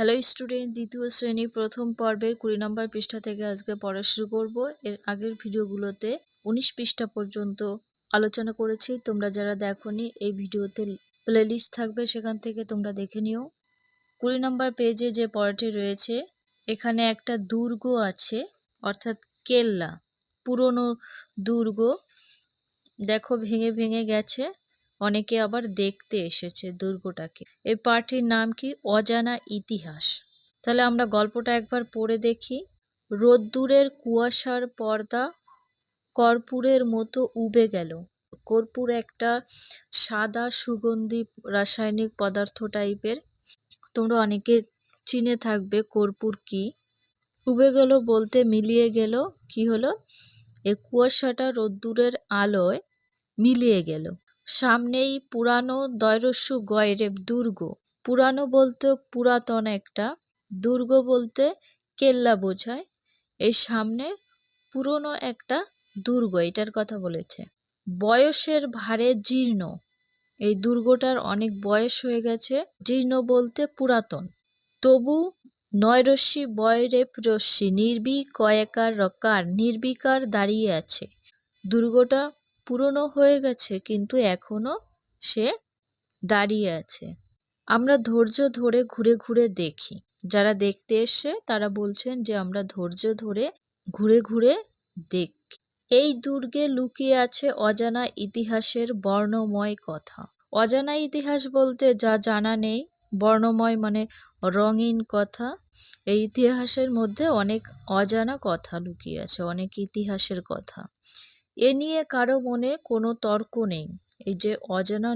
Hello student দ্বিতীয় শ্রেণি প্রথম পর্বের কুড়ি নম্বর পৃষ্ঠা থেকে আজকে পড়া শুরু করব। এর আগের ভিডিওগুলোতে উনিশ পৃষ্ঠা পর্যন্ত আলোচনা করেছি। তোমরা যারা দেখোনি, এই ভিডিওতে প্লেলিস্ট থাকবে, সেখান থেকে তোমরা দেখে নিও। কুড়ি নম্বর পেজে যে পড়াটি রয়েছে, এখানে একটা দুর্গ আছে, অর্থাৎ কেল্লা। পুরনো দুর্গ, দেখো, ভেঙে ভেঙে গেছে। অনেকে আবার দেখতে এসেছে দুর্গটাকে। এই পার্টির নাম কি? অজানা ইতিহাস। তাহলে আমরা গল্পটা একবার পড়ে দেখি। রোদ্দুরের কুয়াশার পর্দা কর্পূরের মতো উবে গেল। কর্পূর একটা সাদা সুগন্ধি রাসায়নিক পদার্থ টাইপের। তোমরা অনেকে চিনে থাকবে কর্পূর কি। উবে গেল বলতে মিলিয়ে গেল কি হলো? এ কুয়াশাটা রোদ্দুরের আলোয় মিলিয়ে গেল। সামনেই পুরানো দয়রস্যু গয়রেব দুর্গ। পুরানো বলতে পুরাতন একটা, দুর্গ বলতে কেল্লা বোঝায়। এই সামনে পুরনো একটা দুর্গ, এটার কথা বলেছে। বয়সের ভারে জীর্ণ। এই দুর্গটার অনেক বয়স হয়ে গেছে, জীর্ণ বলতে পুরাতন। তবু নয় রশ্মি বয়রেপ রশ্মি নির্বি কয়েকার রকার, নির্বিকার দাঁড়িয়ে আছে। দুর্গটা পুরনো হয়ে গেছে, কিন্তু এখনও সে দাঁড়িয়ে আছে। আমরা ধৈর্য ধরে ঘুরে ঘুরে দেখি। যারা দেখতে এসছে, তারা বলছেন যে আমরা ধৈর্য ধরে ঘুরে ঘুরে দেখি। এই দুর্গে লুকিয়ে আছে অজানা ইতিহাসের বর্ণময় কথা। অজানা ইতিহাস বলতে যা জানা নেই, বর্ণময় মানে রঙিন কথা। এই ইতিহাসের মধ্যে অনেক অজানা কথা লুকিয়ে আছে, অনেক ইতিহাসের কথা। এ নিয়ে কারও মনে কোনো তর্ক নেই। এই যে অজানা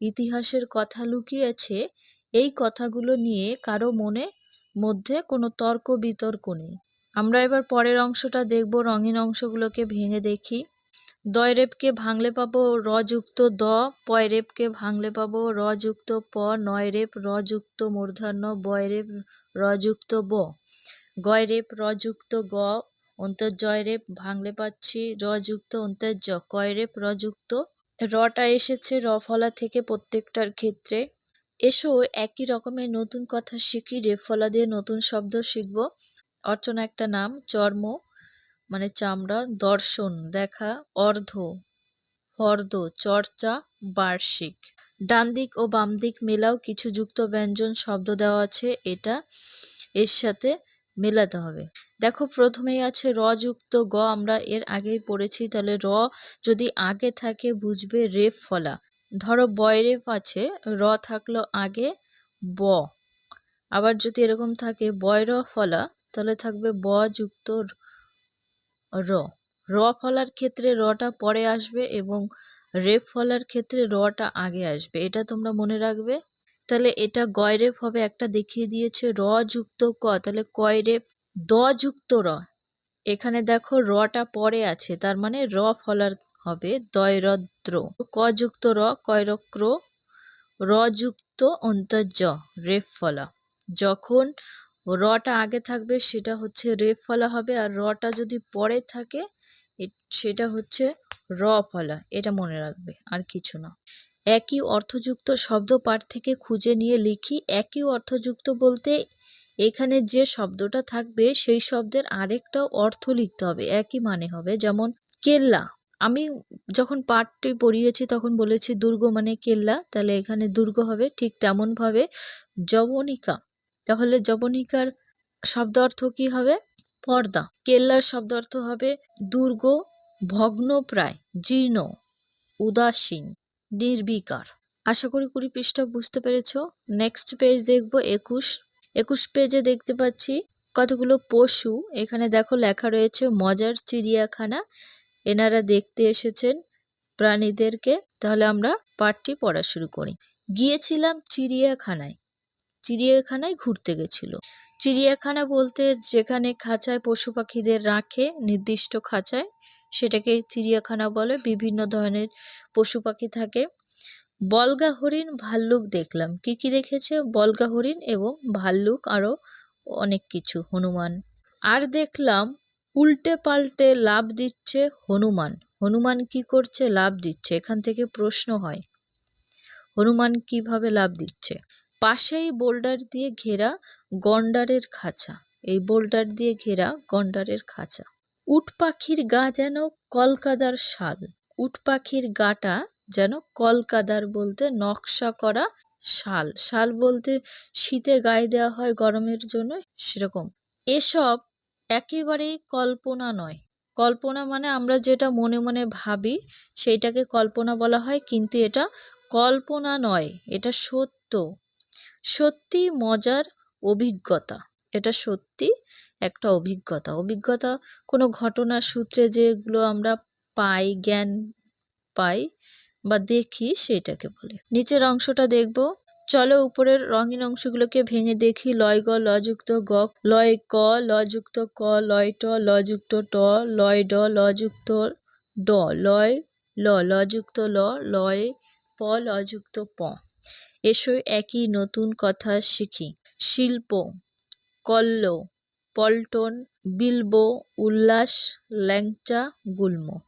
ইতিহাসের কথা লুকিয়েছে, এই কথাগুলো নিয়ে কারও মনে, মধ্যে কোনো তর্ক বিতর্ক নেই। আমরা এবার পরের অংশটা দেখব, রঙিন অংশগুলোকে ভেঙে দেখি। দয়রেপকে ভাঙলে পাবো রযুক্ত দ পয়রেপকে ভাঙলে পাবো রযুক্ত প নয়রেপ রযুক্ত মূর্ধন্য বয়রেপ রযুক্ত ব। গয়রেপ রযুক্ত গ অন্তর্জয়রেপ ভাঙলে পাচ্ছি রযুক্ত অন্তর্য কয়রেপ রযুক্ত রটা এসেছে র ফলা থেকে প্রত্যেকটার ক্ষেত্রে। এসো, একই রকমের নতুন কথা শিখি রে, ফলা দিয়ে নতুন শব্দ শিখব। অর্চনা একটা নাম, চর্ম মানে চামড়া, দর্শন, দেখা, অর্ধ, হর্দ, চর্চা, বার্ষিক। ডান দিক ও বাম দিক মেলাও কিছু যুক্ত ব্যঞ্জন শব্দ দেওয়া আছে, এটা এর সাথে মেলাতে হবে। দেখো, প্রথমেই আছে র যুক্ত গ, আমরা এর আগেই পড়েছি। তাহলে র যদি আগে থাকে, বুঝবে রেফ ফলা। ধরো বয়রেফ আছে, র থাকল আগে ব। আবার যদি এরকম থাকে বয় র ফলা, তাহলে থাকবে ব যুক্ত র। র। ফলার ক্ষেত্রে রটা পরে আসবে এবং রেফ ফলার ক্ষেত্রে রটা আগে আসবে। এটা তোমরা মনে রাখবে? তাহলে এটা গয়রেফ হবে একটা দেখিয়ে দিয়েছে, র যুক্ত ক, তাহলে কয়রেফ দ যুক্ত র। এখানে দেখো রটা পরে আছে, তার মানে র ফলার হবে দয়রদ্র। ক যুক্ত র, কয়রক্র, র যুক্ত অন্তর্য, রেফ ফলা। যখন রটা আগে থাকবে, সেটা হচ্ছে রেফ ফলা হবে, আর রটা যদি পরে থাকে সেটা হচ্ছে র ফলা, এটা মনে রাখবে, আর কিছু না। একই অর্থযুক্ত শব্দ পাঠ থেকে খুঁজে নিয়ে লিখি, একই অর্থযুক্ত বলতে এখানে যে শব্দটা থাকবে, সেই শব্দের আরেকটা অর্থ লিখতে হবে, একই মানে হবে। যেমন, কেল্লা। আমি যখন পাঠটি পড়িয়েছি, তখন বলেছি দুর্গ মানে কেল্লা, তাহলে এখানে দুর্গ হবে, ঠিক তেমনভাবে যবনিকা। তাহলে যবনিকার শব্দ অর্থ কী হবে? পর্দা। কেল্লার শব্দ অর্থ হবে দুর্গ, ভগ্নপ্রায়, জীর্ণ, উদাসীন। নির্বিকার। আশা করি কুড়ি পৃষ্ঠা বুঝতে পেরেছ। নেক্সট পেজ দেখব একুশ। একুশ পেজে দেখতে পাচ্ছি কতগুলো পশু। এখানে দেখো লেখা রয়েছে মজার চিড়িয়াখানা। এনারা দেখতে এসেছেন প্রাণীদেরকে। তাহলে আমরা পাঠটি পড়া শুরু করি। গিয়েছিলাম চিড়িয়াখানায়। চিড়িয়াখানায় ঘুরতে গেছিল। চিড়িয়াখানা বলতে যেখানে খাঁচায় পশু পাখিদের রাখে, নির্দিষ্ট খাঁচায়। সেটাকে চিড়িয়াখানা বলে বিভিন্ন ধরনের পশু পাখি থাকে। বলগা হরিণ ভাল্লুক দেখলাম। কি কি দেখেছে? বলগা হরিণ এবং ভাল্লুক আরও অনেক কিছু, হনুমান। আর দেখলাম উল্টে পাল্টে লাভ দিচ্ছে হনুমান। হনুমান কি করছে? লাভ দিচ্ছে। এখান থেকে প্রশ্ন হয়, হনুমান কীভাবে লাভ দিচ্ছে? পাশেই বোল্ডার দিয়ে ঘেরা গন্ডারের খাঁচা। এই বোল্ডার দিয়ে ঘেরা গন্ডারের খাঁচা। উট পাখির গা যেন কলকাদার শাল। উট পাখির গাটা যেন কলকাদার বলতে নকশা করা শাল। শাল বলতে শীতে গায়ে দেওয়া হয় গরমের জন্য সেরকম। এসব একেবারেই কল্পনা নয়। কল্পনা মানে আমরা যেটা মনে মনে ভাবি, সেইটাকে কল্পনা বলা হয়, কিন্তু এটা কল্পনা নয়, এটা সত্য। সত্যি মজার অভিজ্ঞতা। এটা সত্যি একটা অভিজ্ঞতা। অভিজ্ঞতা কোনো ঘটনার সূত্রে যেগুলো আমরা পাই, জ্ঞান পাই বা দেখি সেটাকে বলে। নিচের অংশটা দেখব। চলো উপরের রঙিন অংশগুলোকে ভেঙে দেখি। লয় গ লযুক্ত গ। লয় ক লযুক্ত ক। লয় ট লযুক্ত ট। লয় ড লযুক্ত ড। লয় ল লযুক্ত ল। লয় প লযুক্ত প। এসো একই নতুন কথা শিখি। শিল্প কল্ল, পল্টন, বিলবো, উল্লাস, ল্যাংচা, গুল্ম।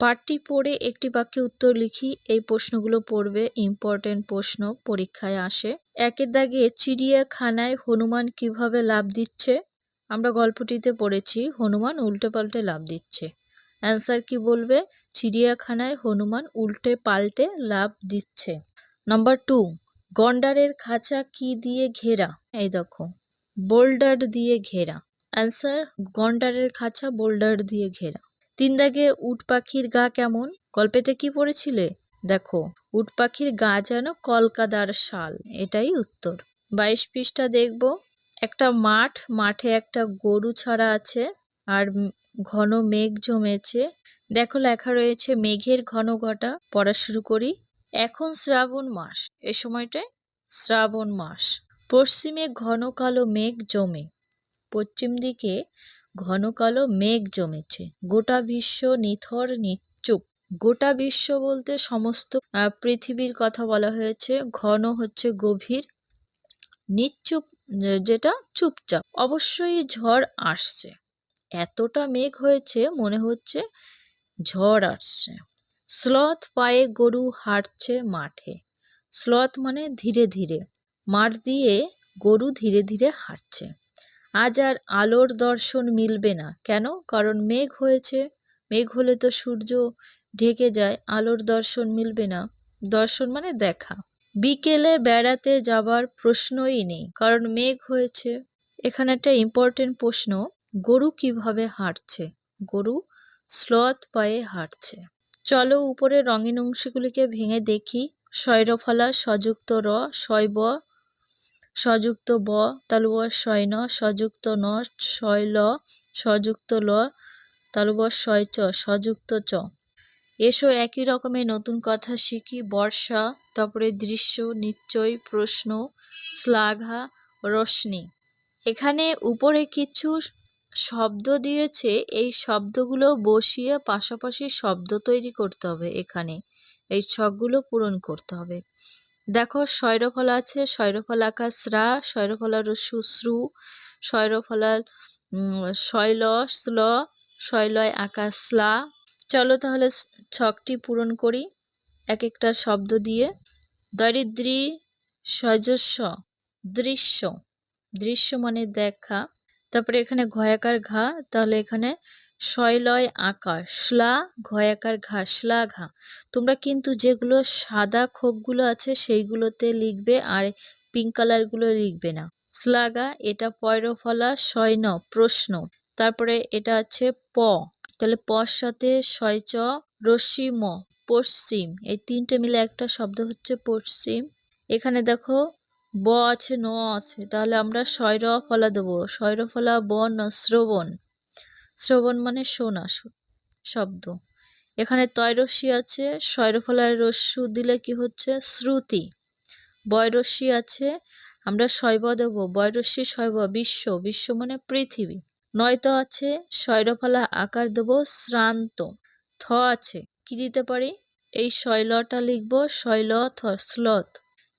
পাঠটি পড়ে একটি বাক্যে উত্তর লিখি, এই প্রশ্নগুলো পড়বে ইম্পর্টেন্ট প্রশ্ন পরীক্ষায় আসে। একের দাগে চিড়িয়াখানায় হনুমান কীভাবে লাভ দিচ্ছে? আমরা গল্পটিতে পড়েছি, হনুমান উল্টে পাল্টে লাভ দিচ্ছে। অ্যান্সার কি বলবে? চিড়িয়াখানায় হনুমান উল্টে পাল্টে লাভ দিচ্ছে। নাম্বার টু, গন্ডারের খাঁচা কি দিয়ে ঘেরা? এই দেখো। বোল্ডার দিয়ে ঘেরা। অ্যান্সার গন্ডারের খাঁচা বোল্ডার দিয়ে ঘেরা। তিন দাগে উট পাখির গা কেমন? গল্পেতে কি পড়েছিলে? দেখো, উট পাখির গা যেন কলকাদার শাল, এটাই উত্তর। বাইশ পৃষ্ঠা দেখব। একটা মাঠ, মাঠে একটা গরু ছাড়া আছে, আর ঘন মেঘ জমেছে। দেখো, লেখা রয়েছে, মেঘের ঘন ঘটা, পড়া শুরু করি। এখন শ্রাবণ মাস। এ সময়টায় শ্রাবণ মাস। পশ্চিমে ঘন কালো মেঘ জমে, পশ্চিম দিকে ঘন কালো মেঘ জমেছে। গোটা বিশ্ব নিথর নিশ্চুপ গোটা বিশ্ব বলতে সমস্ত পৃথিবীর কথা বলা হয়েছে। ঘন হচ্ছে গভীর নিশ্চুপ যেটা চুপচাপ। অবশ্যই ঝড় আসছে। এতটা মেঘ হয়েছে, মনে হচ্ছে ঝড় আসছে। স্লথ পায়ে গরু হাঁটছে মাঠে। স্লথ মানে ধীরে ধীরে। মাঠ দিয়ে গরু ধীরে ধীরে হাঁটছে। আজ আর আলোর দর্শন মিলবে না। কেন? কারণ মেঘ হয়েছে। মেঘ হলে তো সূর্য ঢেকে যায়। আলোর দর্শন মিলবে না। দর্শন মানে দেখা। বিকেলে বেড়াতে যাবার প্রশ্নই নেই। কারণ মেঘ হয়েছে। এখানে একটা ইম্পর্টেন্ট প্রশ্ন। গরু কীভাবে হাঁটছে? গরু স্লথ পায়ে হাঁটছে। চলো উপরে রঙিন অংশগুলিকে ভেঙে দেখি। শৈরফলা সযুক্ত র শৈব সযুক্ত ব, তালুবর শয় ন সযুক্ত ন শয় ল সযুক্ত ল, তালুবর শয় চ, সযুক্ত চ। এসো একই রকমের নতুন কথা শিখি, বর্ষা, তারপরে দৃশ্য, নিশ্চয়, প্রশ্ন, শ্লাঘা, রশ্মি। এখানে উপরে কিছু শব্দ দিয়েছে, এই শব্দগুলো বসিয়ে পাশাপাশি শব্দ তৈরি করতে হবে এখানে। এই ছকগুলো পূরণ করতে হবে। দেখো স্বৈরফলা আছে স্বৈরফলা আকার স্রা স্বৈরফলা রস্যু শ্রু স্বৈরফলার শৈল স্ল শৈলয় আকার স্লা চলো তাহলে ছকটি পূরণ করি এক একটা শব্দ দিয়ে। দরিদ্রী সজস্ব, দৃশ্য দৃশ্য মানে দেখা। তারপরে এখানে ঘয়াকার ঘা, তাহলে এখানে শৈলয় আকার শ্লা, ঘয়াকার ঘা, শ্লা ঘা। তোমরা কিন্তু যেগুলো সাদা খোপগুলো আছে সেইগুলোতে লিখবে আর পিঙ্ক কালারগুলো লিখবে না। স্লাগা এটা পয়রফলা শয়ন প্রশ্ন। তারপরে এটা আছে প। তাহলে পর সাথে চ রশ্মিম পশ্চিম। এই তিনটে মিলে একটা শব্দ হচ্ছে পশ্চিম। এখানে দেখো ব আছে, ন আছে। তাহলে আমরা শৈর ফলা দেবো। শৈর ফলা ব ন শ্রবণ। শ্রবণ মানে শোনা শব্দ। এখানে তয়রস্যি আছে শৈরফলায় রস্যু দিলে কি হচ্ছে? শ্রুতি। বয়রস্যি আছে, আমরা শৈব দেব বয়রস্যি শৈব বিশ্ব বিশ্ব মানে পৃথিবী। নয়তো আছে শৈরফলা আকার দেব, শ্রান্ত। থ আছে, কি দিতে পারি? এই শৈলটা লিখব শৈল থ স্লথ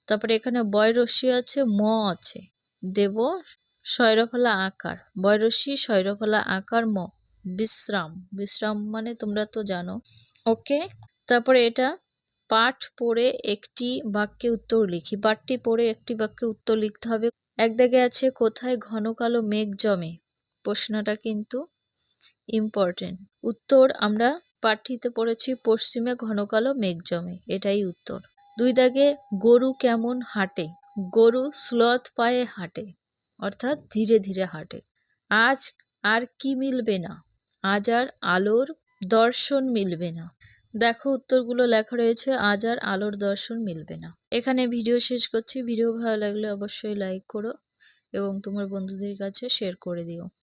তারপরে এখানে বয়রস্যি আছে, ম আছে। দেব শৈরফলা আকার। বয়রস্যি শৈরফলা আকার ম, বিশ্রাম। বিশ্রাম মানে তোমরা তো জানো। ওকে তারপরে এটা, পাঠ পড়ে একটি বাক্যে উত্তর লিখি। পাঠটি পড়ে একটি বাক্যে উত্তর লিখতে হবে। এক দাগে আছে, কোথায় ঘন কালো মেঘ জমে? প্রশ্নটা কিন্তু ইম্পর্টেন্ট উত্তর আমরা পাঠটিতে পড়েছি, পশ্চিমে ঘন কালো মেঘ জমে। এটাই উত্তর। দুই দাগে গরু কেমন হাঁটে? গরু স্লথ পায়ে হাঁটে। অর্থাৎ ধীরে ধীরে হাঁটে। আজ আর কি মিলবে না? আজ আর আলোর দর্শন মিলবে না। দেখো, উত্তরগুলো লেখা রয়েছে, আজ আর আলোর দর্শন মিলবে না। এখানে ভিডিও শেষ করছি। ভিডিও ভালো লাগলে অবশ্যই লাইক করো এবং তোমার বন্ধুদের কাছে শেয়ার করে দিও।